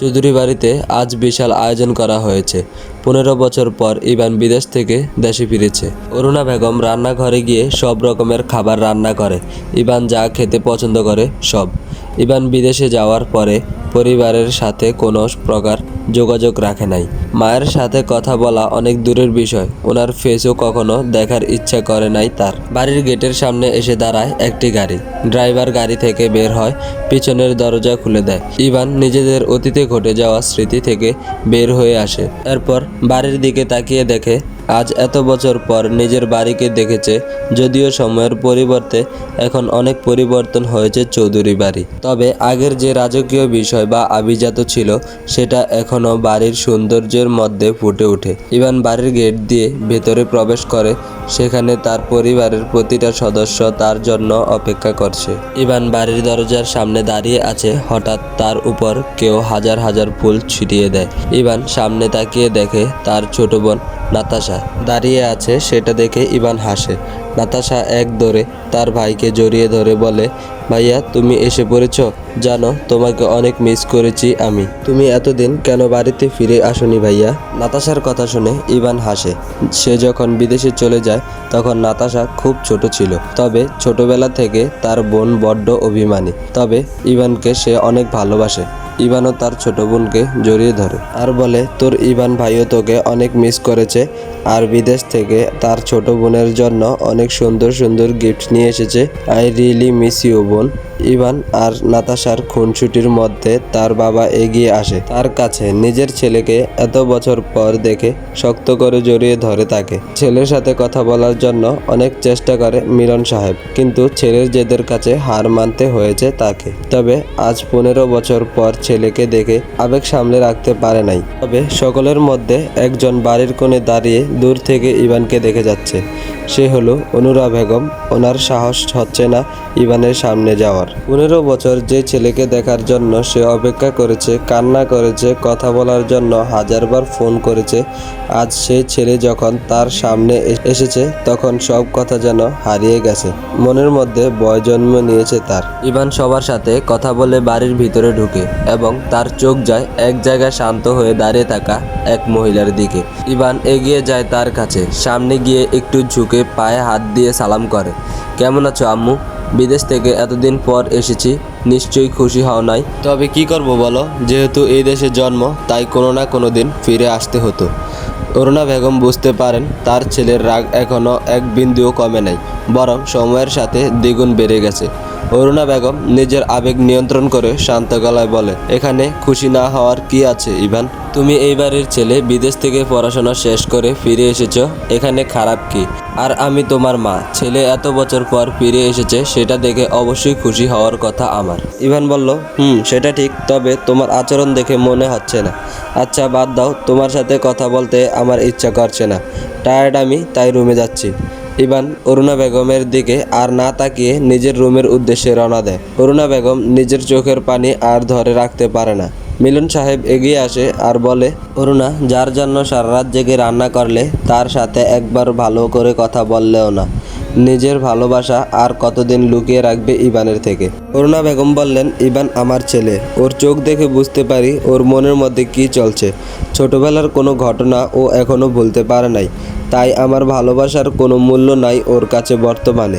চৌধুরী বাড়িতে আজ বিশাল আয়োজন করা হয়েছে। পনেরো বছর পর ইবান বিদেশ থেকে দেশে ফিরেছে। অরুণা বেগম রান্নাঘরে গিয়ে সব রকমের খাবার রান্না করে। ইবান যা খেতে পছন্দ করে সব। ইবান বিদেশে যাওয়ার পরে পরিবারের সাথে কোনো প্রকার যোগাযোগ রাখে নাই। মায়ের সাথে কথা বলা অনেক দূরের বিষয়। ওনার ফেসও কখনো দেখার ইচ্ছা করে নাই তার। বাড়ির গেটের সামনে এসে দাঁড়ায় একটি গাড়ি। ড্রাইভার গাড়ি থেকে বের হয়, পিছনের দরজা খুলে দেয়। ইভান নিজেদের অতীতে ঘটে যাওয়া স্মৃতি থেকে বের হয়ে আসে। এরপর বাড়ির দিকে তাকিয়ে দেখে আজ এত বছর পর নিজের বাড়িকে দেখেছে, যদিও সময়ের পরিবর্তে এখন অনেক পরিবর্তন হয়েছে চৌধুরী বাড়ি। তবে আগের যে রাজকীয় বিষয় বা আভিজাত ছিল, সেটা এখনও বাড়ির সৌন্দর্যের মধ্যে ফুটে ওঠে। ইভান বাড়ির গেট দিয়ে ভেতরে প্রবেশ করে, সেখানে তার পরিবারের প্রতিটা সদস্য তার জন্য অপেক্ষা করছে। ইভান বাড়ির দরজার সামনে দাঁড়িয়ে আছে, হঠাৎ তার উপর কেউ হাজার হাজার ফুল ছিটিয়ে দেয়। ইভান সামনে তাকিয়ে দেখে তার ছোট বোন নাতাশা দাঁড়িয়ে আছে, সেটা দেখে ইভান হাসে। নাতাশা এক দৌড়ে তার ভাইকে জড়িয়ে ধরে বলে, ভাইয়া, তুমি এসে পড়েছ? জানো, তোমাকে অনেক মিস করেছি আমি। তুমি এতদিন কেন বাড়িতে ফিরে আসনি ভাইয়া? নাতাশার কথা শুনে ইভান হাসে। সে যখন বিদেশে চলে যায়, তখন নাতাশা খুব ছোট ছিল। তবে ছোটবেলা থেকে তার বোন বড্ড অভিমানী। তবে ইভানকে সে অনেক ভালোবাসে। ইভানও তার ছোট বোনকে জড়িয়ে ধরে আর বলে, তোর ইভান ভাইও তোকে অনেক মিস করেছে আর বিদেশ থেকে তার ছোট বোনের জন্য অনেক সুন্দর সুন্দর গিফট নিয়ে এসেছে। আই রিয়েলি মিস ইউ বোন। ইভান আর নাতাশার খুনসুটির মধ্যে তার বাবা এগিয়ে আসে। তার কাছে নিজের ছেলেকে এত বছর পর দেখে শক্ত করে জড়িয়ে ধরে তাকে। ছেলের সাথে কথা বলার জন্য অনেক চেষ্টা করে মিলন সাহেব, কিন্তু ছেলের জেদের কাছে হার মানতে হয়েছে তাকে। তবে আজ পনেরো বছর পর ছেলেকে দেখে আবেগ সামলে রাখতে পারে নাই। তবে সকলের মধ্যে একজন বাড়ির কোণে দাঁড়িয়ে দূর থেকে ইভানকে দেখে যাচ্ছে। সে হলো অনুরা বেগম। ওনার সাহস হচ্ছে না ইভানের সামনে যাওয়ার। পনেরো বছর যে ছেলেকে দেখার জন্য সে অপেক্ষা করেছে, কান্না করেছে, কথা বলার জন্য হাজারবার ফোন করেছে, আজ সেই ছেলে যখন তার সামনে এসেছে, তখন সব কথা যেন হারিয়ে গেছে। মনের মধ্যে বয় জন্ম নিয়েছে তার। ইভান সবার সাথে কথা বলে বাড়ির ভিতরে ঢুকে এবং তার চোখ যায় এক জায়গায় শান্ত হয়ে দাঁড়িয়ে থাকা এক মহিলার দিকে। ইভান এগিয়ে যায় তার কাছে। সামনে গিয়ে একটু ঝুঁকে পায়ে হাত দিয়ে সালাম করে, কেমন আছো আম্মু? বিদেশ থেকে এতদিন পর এসেছি, নিশ্চয়ই খুশি হও নাই? তবে কি করব বলো? যেহেতু এই দেশে জন্ম, তাই কোনো না কোনো দিন ফিরে আসতে হতো। অরুণা বেগম বুঝতে পারেন তার ছেলের রাগ এখনও এক বিন্দুও কমে নাই, বরং সময়ের সাথে দ্বিগুণ বেড়ে গেছে। অরুণা বেগম নিজের আবেগ নিয়ন্ত্রণ করে শান্ত গলায় বলে, এখানে খুশি না হওয়ার কি আছে, ইভান? তুমি এই বাড়ির ছেলে, বিদেশ থেকে পড়াশোনা শেষ করে ফিরে এসেছ, এখানে খারাপ কি? আর আমি তোমার মা, ছেলে এত বছর পর ফিরে এসেছে, সেটা দেখে অবশ্যই খুশি হওয়ার কথা আমার। ইভান বলল, হুম, সেটা ঠিক, তবে তোমার আচরণ দেখে মনে হচ্ছে না। আচ্ছা বাদ দাও, তোমার সাথে কথা বলতে আমার ইচ্ছা করছে না। টায়ার্ড আমি, তাই রুমে যাচ্ছি। ইভান, অরুণা বেগমের দিকে আর না তাকিয়ে নিজের রুমের উদ্দেশ্যে রওনা দেয়। অরুণা বেগম নিজের চোখের পানি আর ধরে রাখতে পারে না। মিলন সাহেব এগিয়ে আসে আর বলে, অরুণা, যার জন্য সারা রাত জেগে রান্না করলে, তার সাথে একবার ভালো করে কথা বললেও না। নিজের ভালোবাসা আর কতদিন লুকিয়ে রাখবে ইবানের থেকে। অরুণা বেগম বললেন, ইবান আমার ছেলে। ওর চোখ দেখে বুঝতে পারি ওর মনের মধ্যে কি চলছে। ছোটবেলার কোনো ঘটনা ও এখনও ভুলতে পারে নাই। তাই আমার ভালোবাসার কোনো মূল্য নাই ওর কাছে বর্তমানে।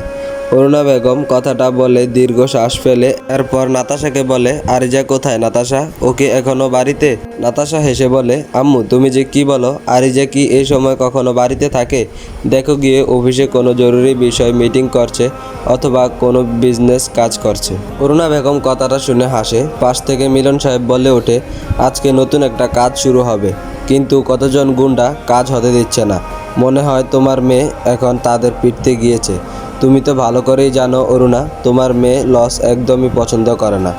অরুণা বেগম কথাটা বলে দীর্ঘ শ্বাস ফেলে, এরপর নাতাশাকে বলে আরিজা কোথায় নাতাশা? ওকে এখনও বাড়িতে? নাতাশা হেসে বলে, আম্মু, তুমি যে কি বলো? আরিজা কি এই সময় কখনো বাড়িতে থাকে? দেখো গিয়ে অফিসে কোনো জরুরি বিষয় মিটিং করছে অথবা কোনো বিজনেস কাজ করছে। অরুণা বেগম কথাটা শুনে হাসে। পাশ থেকে মিলন সাহেব বলে ওঠে, আজকে নতুন একটা কাজ শুরু হবে। কিন্তু কতজন গুন্ডা কাজ হতে দিচ্ছে না। মনে হয় তোমার মেয়ে এখন তাদের পিটতে গিয়েছে। তুমি তো ভালো করেই জানো অরুণা, তোমার মেয়ে লস একদমই পছন্দ করে না।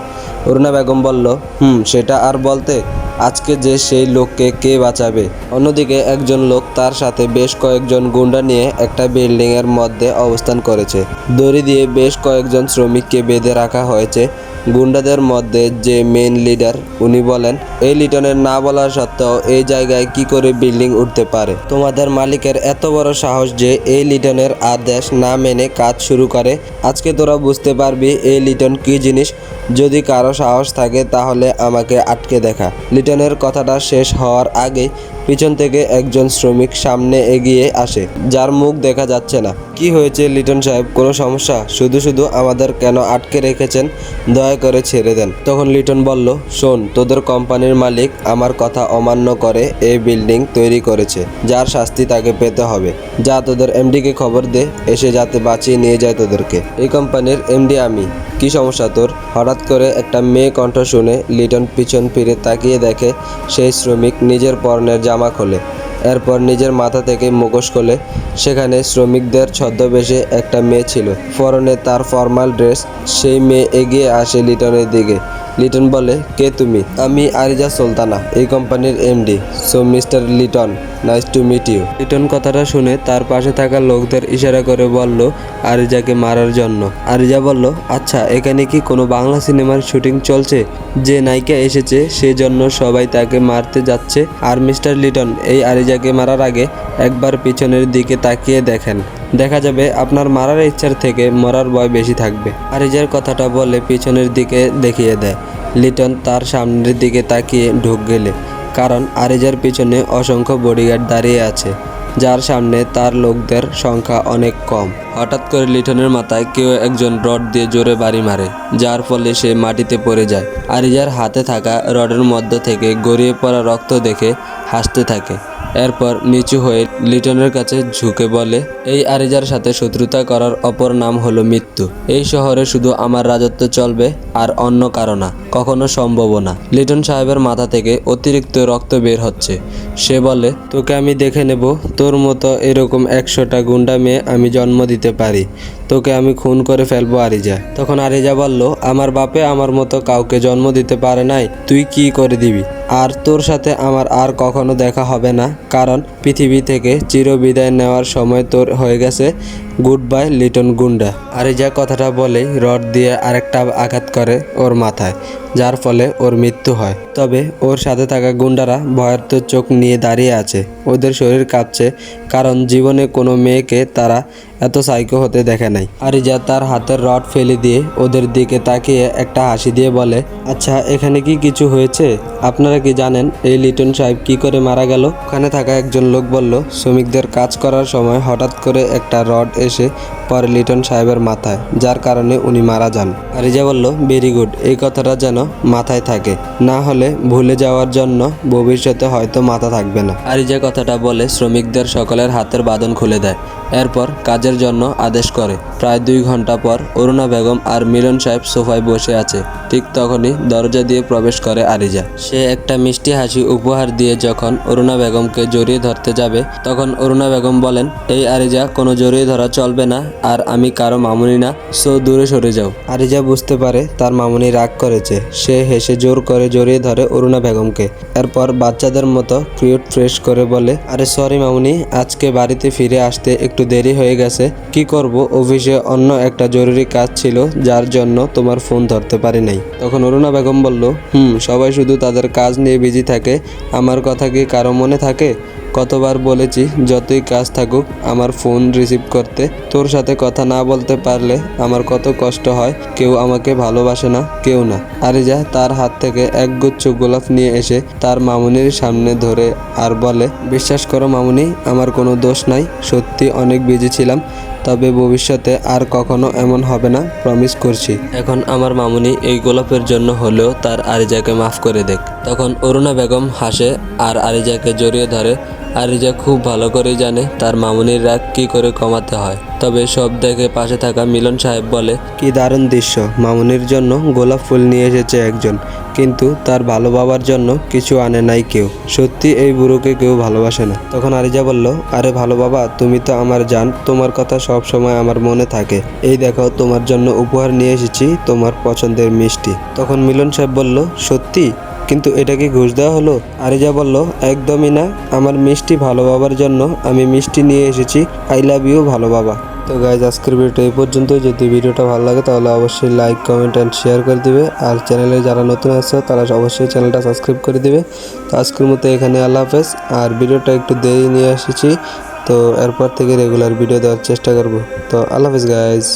অরুণা বেগম বলল, হুম, সেটা আর বলতে? আজকে যে সেই লোককে কে বাঁচাবে? অন্যদিকে একজন লোক তার সাথে বেশ কয়েকজন গুন্ডা নিয়ে একটা বিল্ডিংয়ের মধ্যে অবস্থান করেছে। দড়ি দিয়ে বেশ কয়েকজন শ্রমিককে বেঁধে রাখা হয়েছে। গুন্ডাদের মধ্যে যে মেন লিডার উনি বলেন, এই লিটনের না বলা সত্ত্বেও এই জায়গায় কি করে বিল্ডিং উঠতে পারে? তোমাদের মালিকের এত বড় সাহস যে এই লিটনের আদেশ না মেনে কাজ শুরু করে। আজকে তোরা বুঝতে পারবি এই লিটন কি জিনিস। যদি কারও সাহস থাকে তাহলে আমাকে আটকে দেখা। লিটনের কথাটা শেষ হওয়ার আগেই পিছন থেকে একজন শ্রমিক সামনে এগিয়ে আসে, যার মুখ দেখা যাচ্ছে না। কি হয়েছে, লিটন সাহেব? কোনো সমস্যা? শুধু শুধু আমাদের কেন আটকে রেখেছেন? দয়া করে ছেড়ে দেন। তখন লিটন বলল, শোন, তোদের কোম্পানির মালিক আমার কথা অমান্য করে এই বিল্ডিং তৈরি করেছে, যার শাস্তি তাকে পেতে হবে। যা তোদের এমডিকে খবর দে, এসে যাতে বাঁচিয়ে নিয়ে যায় তোদেরকে। এই কোম্পানির এমডি আমি। কি সমস্যা তোর? হঠাৎ করে একটা মেয়ে কণ্ঠ শুনে লিটন পিছন ফিরে তাকিয়ে দেখে, সেই শ্রমিক নিজের পরনের জামা খোলে। এরপর নিজের মাথা থেকে মুখোশ খোলে। সেখানে শ্রমিকদের ছদ্মবেশে একটা মেয়ে ছিল। পরনে তার ফর্মাল ড্রেস। সেই মেয়ে এগিয়ে আসে লিটনের দিকে। লিটন বলে, কে তুমি? আমি আরিজা সুলতানা, এই কোম্পানির MD. So mister Liton nice to meet you Liton কথাটা শুনে তার পাশে থাকা লোকদের ইশারা করে বলল, আরিজাকে মারার জন্য। আরিজা বলল আচ্ছা এখানে কি কোনো বাংলা সিনেমার শুটিং চলছে? যে নায়িকা এসেছে সেজন্য সবাই তাকে মারতে যাচ্ছে। আর, মিস্টার লিটন, এই আরিজাকে মারার আগে একবার পিছনের দিকে তাকিয়ে দেখেন। দেখা যাবে আপনার মারার ইচ্ছার থেকে মরার ভয় বেশি থাকবে। আরিজার কথাটা বলে পিছনের দিকে দেখিয়ে দেয়। লিটন তার সামনের দিকে তাকিয়ে ঢুক গেলে, কারণ আরিজার পিছনে অসংখ্য বডিগার্ড দাঁড়িয়ে আছে, যার সামনে তার লোকদের সংখ্যা অনেক কম। হঠাৎ করে লিটনের মাথায় কেউ একজন রড দিয়ে জোরে বাড়ি মারে, যার ফলে সে মাটিতে পড়ে যায়। আরিজার হাতে থাকা রডের মধ্য থেকে গড়িয়ে পড়া রক্ত দেখে হাসতে থাকে। এরপর নিচু হয়ে লিটনের কাছে ঝুঁকে বলে, এই আরিজার সাথে শত্রুতা করার অপর নাম হলো মৃত্যু। এই শহরে শুধু আমার রাজত্ব চলবে আর অন্য কারও না, কখনো সম্ভব না। লিটন সাহেবের মাথা থেকে অতিরিক্ত রক্ত বের হচ্ছে। সে বলে, তোকে আমি দেখে নেব, তোর মতো এরকম একশোটা গুন্ডা মেয়ে আমি জন্ম দিতে পারি। তোকে আমি খুন করে ফেলব আরিজা। তখন আরিজা বলল, আমার বাপে আমার মতো কাউকে জন্ম দিতে পারে নাই, তুই কি করে দিবি? আর তোর সাথে আমার আর কখনো দেখা হবে না, কারণ পৃথিবী থেকে চিরবিদায় নেওয়ার সময় তোর হয়ে গেছে গুড বাই লিটন গুন্ডা। আরিজা কথাটা বলেই রড দিয়ে আরেকটা আঘাত করে ওর মাথায়, যার ফলে ওর মৃত্যু হয়। তবে ওর সাথে থাকা গুন্ডারা ভয়ার্থ চোখ নিয়ে দাঁড়িয়ে আছে। ওদের শরীর কাঁপছে, কারণ জীবনে কোনো মেয়েকে তারা এত সাইকো হতে দেখে নাই। আরিজা তার হাতের রড ফেলে দিয়ে ওদের দিকে তাকিয়ে একটা হাসি দিয়ে বলে আচ্ছা এখানে কি কিছু হয়েছে? আপনারা কি জানেন এই লিটন সাহেব কি করে মারা গেল? ওখানে থাকা একজন লোক বলল, শ্রমিকদের কাজ করার সময় হঠাৎ করে একটা রড এসে পরে লিটন সাহেবের মাথায়, যার কারণে উনি মারা যান। আরিজা বলল ভেরি গুড এই কথাটা যেন মাথায় থাকে। না হলে ভুলে যাওয়ার জন্য ভবিষ্যতে হয়তো মাথা থাকবে না। আরিজা কথাটা বলে শ্রমিকদের সকলের হাতের বাঁধন খুলে দেয়। এরপর কাজের জন্য আদেশ করে। প্রায় দুই ঘণ্টা পর অরুণা বেগম আর মিলন সাহেব সোফায় বসে আছে। ঠিক তখনই দরজা দিয়ে প্রবেশ করে আরিজা। সে একটা মিষ্টি হাসি উপহার দিয়ে যখন অরুণা বেগমকে জড়িয়ে ধরতে যাবে, তখন অরুণা বেগম বলেন, এই আরিজা, কোনো জড়িয়ে ধরা চলবে না। আর আমি কারও মামুনি না, সো দূরে সরে যাও। আরিজা বুঝতে পারে, তার মামুনি রাগ করেছে। সে হেসে জোর করে জড়িয়ে ধরে অরুণা বেগমকে। এরপর বাচ্চাদের মতো ক্রিয়েট ফ্রেশ করে বলে, আরে সরি মামুনি, আজকে বাড়িতে ফিরে আসতে একটু দেরি হয়ে গেছে। কি করব? অফিসে অন্য একটা জরুরি কাজ ছিল, যার জন্য তোমার ফোন ধরতে পারি নাই। তখন অরুণা বেগম বলল, হুম, সবাই শুধু তাদের কাজ নিয়ে বিজি থাকে। আমার কথা কি কারও মনে থাকে? কতবার বলেছি, যতই কাজ থাকুক, আমার ফোন রিসিভ করতে। তোর সাথে কথা না বলতে পারলে আমার কত কষ্ট হয়, কেউ আমাকে ভালোবাসে না, কেউ না। আরিজা তার হাত থেকে একগুচ্ছ গোলাপ নিয়ে এসে তার মামুনির সামনে ধরে আর বলে, বিশ্বাস করো মামুনি, আমার কোনো দোষ নাই, সত্যি অনেক বিজি ছিলাম, তবে ভবিষ্যতে আর কখনো এমন হবে না প্রমিস করছি। এখন আমার মামুনি এই গোলাপের জন্য হলেও তার আরিজাকে মাফ করে দেখ। তখন অরুণা বেগম হাসে আর আরিজাকে জড়িয়ে ধরে আরিজা খুব ভালো করেই জানে তার মামুনির রাগ কি করে কমাতে হয়। তবে সব দেখে পাশে থাকা মিলন সাহেব বলে, কি দারুণ দৃশ্য। মামুনির জন্য গোলাপ ফুল নিয়ে এসেছে একজন। কিন্তু তার ভালো বাবার জন্য কিছু আনে নাই কেউ। সত্যি এই বুড়োকে কেউ ভালোবাসে না। তখন আরিজা বলল, আরে ভালো বাবা, তুমি তো আমার জান। তোমার কথা সব সময় আমার মনে থাকে। এই দেখো তোমার জন্য উপহার নিয়ে এসেছি তোমার পছন্দের মিষ্টি। তখন মিলন সাহেব বলল, সত্যি? কিন্তু এটা কি ঘুষ দেওয়া হলো? আরিজা বলল, একদমই না। আমার মিষ্টি ভালো বাবার জন্য আমি মিষ্টি নিয়ে এসেছি। আই লাভ ইউ ভালো বাবা। তো গাইজ আজকের ভিডিওটা এই পর্যন্ত যদি ভিডিওটা ভালো লাগে, তাহলে অবশ্যই লাইক কমেন্ট অ্যান্ড শেয়ার করে দিবে। আর চ্যানেলে যারা নতুন আছে, তারা অবশ্যই চ্যানেলটা সাবস্ক্রাইব করে দিবে। তো আজকের মতো এখানে, আল্লাহ হাফেজ। আর ভিডিওটা একটু দেরি নিয়ে এসেছি। তো এরপর থেকে রেগুলার ভিডিও দেওয়ার চেষ্টা করব। তো আল্লাহ হাফেজ গাইজ